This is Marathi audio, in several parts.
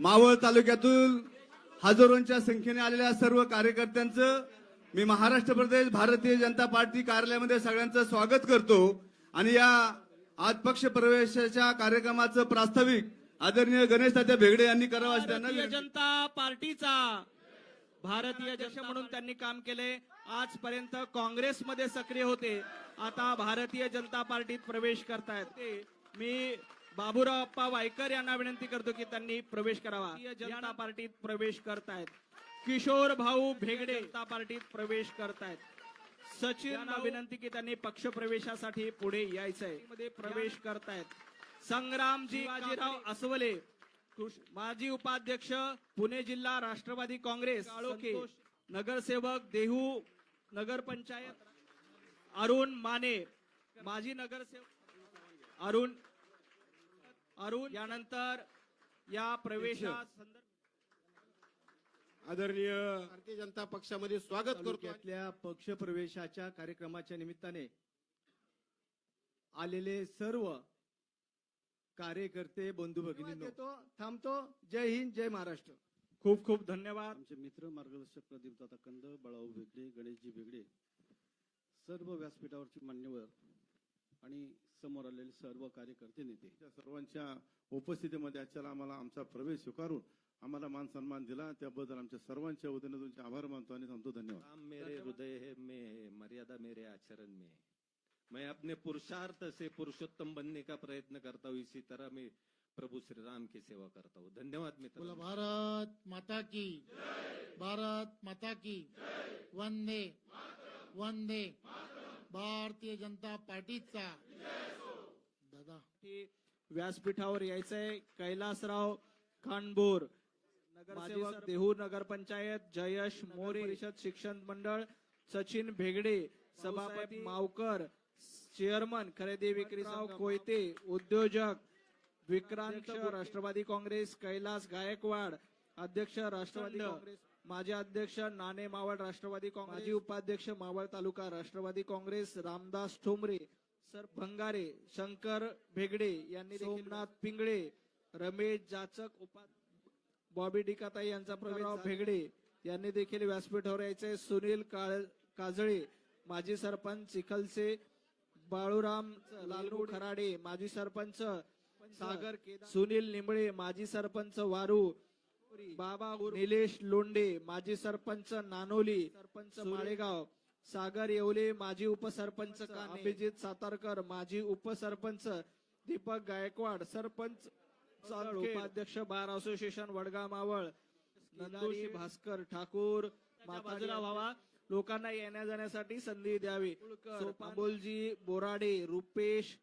मावळ तालुक्यातून हजारोंच्या संख्येने आलेल्या सर्व कार्यकर्त्यांचं मी महाराष्ट्र प्रदेश भारतीय जनता पार्टी कार्यालयामध्ये सगळ्यांचं स्वागत करतो. आणि या आज पक्ष प्रवेशाच्या कार्यक्रमाचं प्रास्ताविक आदरणीय गणेश तात्या भेगडे यांनी करावं असं त्यांना भारतीय विनंती. जनता पार्टीचा भारतीय जनता म्हणून त्यांनी काम केले. आजपर्यंत काँग्रेसमध्ये सक्रिय होते. आता भारतीय जनता पार्टीत प्रवेश करतायत. ते मी बाबूराव अप्पा वायकर यांना विनंती करतो की त्यांनी प्रवेश करावा. जनता पार्टीत प्रवेश करतायत. किशोर भाऊ भेगडे जनता पार्टीत प्रवेश करतायत. सचिन विनंती की त्यांनी पक्ष प्रवेशासाठी पुढे यायचंय. मध्ये प्रवेश करतायत. संग्रामजी बाजीराव अस्वले. माजी उपाध्यक्ष पुणे जिल्हा राष्ट्रवादी काँग्रेस. नगरसेवक देहू नगर पंचायत. अरुण माने. माजी नगरसेवक अरुण अरुण यानंतर या प्रवेशा आदरणीय भारतीय जनता पक्षामध्ये स्वागत करतो तालुक्यातल्या पक्ष प्रवेशाच्या कार्यक्रमाच्या निमित्ताने आलेले सर्व कार्यकर्ते बंधू भगिनी थांबतो. जय हिंद जय महाराष्ट्र. खूप खूप धन्यवाद. आमचे मित्र मार्गदर्शक प्रदीप दादा कंद बळाऊ भेगडे गणेशजी भेगडे सर्व व्यासपीठावरचे मान्यवर आणि समोर आलेले सर्व कार्यकर्ते नेते. त्या सर्वांच्या उपस्थितीमध्ये आजच्याला आम्हाला आमचा प्रवेश स्वीकारून आम्हाला मान सन्मान दिला. त्याबद्दल आमच्या सर्वांच्या वतीने तुमचे आभार मानतो आणि सांगतो धन्यवाद. मेरे हृदय है में मर्यादा मेरे आचरण में मैं अपने पुरुषार्थ से पुरुषोत्तम बनने का प्रयत्न करता हूँ इसी तरह मैं प्रभु श्री राम की सेवा करता हूँ। धन्यवाद बोला मित्र भारत माता की। भारत माता की। वंदे। वंदे। भारतीय जनता पार्टीचा. दादा. की व्यासपीठावर यायचंय कैलासराव खानबोर नगरसेवक देहू नगरपंचायत जयश मोरे परिषद शिक्षण मंडळ सचिन भेगडे सभापती मावकर चेअरमन खरेदी विक्री संघ कोयते उद्योजक विक्रांत राष्ट्रवादी काँग्रेस कैलास गायकवाड अध्यक्ष राष्ट्रवादी काँग्रेस माजी अध्यक्ष नाणे मावळ राष्ट्रवादी काँग्रेस माजी उपाध्यक्ष मावळ तालुका राष्ट्रवादी काँग्रेस रामदास ठोंबरे सर भंगारे शंकर भेगडे यांनी सोमनाथ पिंगळे रमेश जाचक उपा बॉबी डिकाताई यांचा प्रवेश भेगडे यांनी देखील व्यासपीठावर यायचे. सुनील काळ काजळे माजी सरपंच चिखलसे बाळूराम लालू खराडे माजी सरपंच सागर सुनील निंबळे माजी सरपंच वारू बाबा गुरु, निलेश लोंडे माजी सरपंच नानोली सरपंच माळेगाव सागर येवले माजी उपसरपंच काने अभिजित सातारकर माजी उपसरपंच दीपक गायकवाड सरपंच उपाध्यक्ष बार असोसिएशन वडगाव मावळ नंदोशी भास्कर ठाकूर बाजूला व्हावा लोकांना येण्या जाण्यासाठी संधी द्यावी. अमोलजी बोराडे रुपेश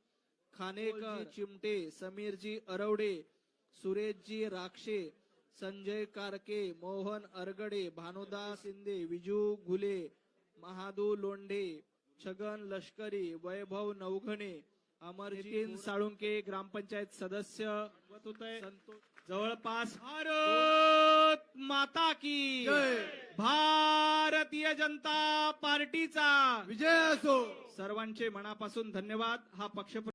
खानेकर चिमटे समीरजी अरवडे सुरेशजी राक्षे संजय कारके मोहन अरगडे भानुदास शिंदे विजू घुले महादू लोंढे छगन लष्करी वैभव नवघणे अमरजीत साळुंके ग्रामपंचायत सदस्य जवळपास भारत! माता की भारतीय जनता पार्टीचा विजय असो! सर्वांचे मनापासून धन्यवाद. हा पक्ष